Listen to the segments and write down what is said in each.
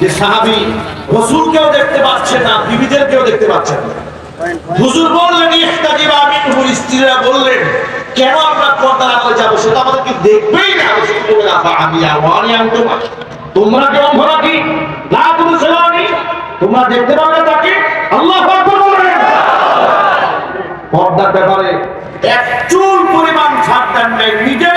যে সাহাবি রসুলকেও দেখতে পাচ্ছেন না, বিবিদেরকেও দেখতে পাচ্ছেন না। হুজুর বললেন ইহতাজিবা মিনহু স্ত্রীরা বললেন, কেন আমরা পর্দা না করে যাব? সেটা আমাদেরকে দেখবেই না? রসুল বললেন, আফা আমি আওয়ানি আনতুমা তোমরা। কেমন ভরা কি? না তুমি সেবানি তোমরা দেখতে পাবে না তাকে? আল্লাহ আকবার বলেন পর্দার ব্যাপারে এক চুল পরিমাণ ছাড় দেন নাই নিজের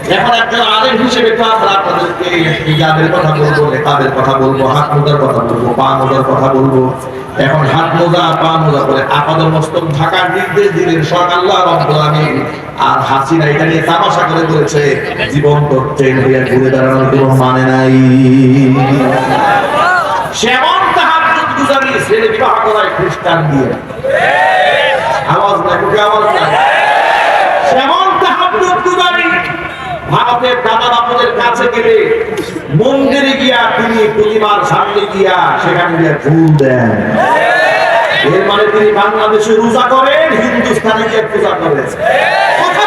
এখন একজন আলেম হিসেবে তো আমরা আপনাদেরকে কথা বলব নেকাবের কথা বলব, হাত মোজার কথা বলব, পা মোজার কথা বলব। এখন হাত মোজা, পা মোজা করে মস্তক ঢাকার নির্দেশ দিলেন আল্লাহ আর হাসিনা এটা নিয়ে তামাশা করে বলেছে, জীবন হয়ে ঘুরে কোনো মানে নাই। সেমন গুজারি ছেলে বিবাহ করায় খ্রিস্টান দিয়ে। আওয়াজ না মুখে আওয়াজ না ভারতের দাদা বাপুদের কাছে গেলে মন্দিরে গিয়া তিনি প্রতিমার সামনে গিয়া সেখানে গিয়া ফুল দেন। এর মানে তিনি বাংলাদেশে রোজা করেন হিন্দুস্তানে গিয়ে পূজা করেন। কথা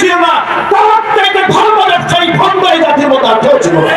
ছিল না, তার চাইতে ধর্ম ব্যবসায়ী এই জাতির আর কেউ ছিল না।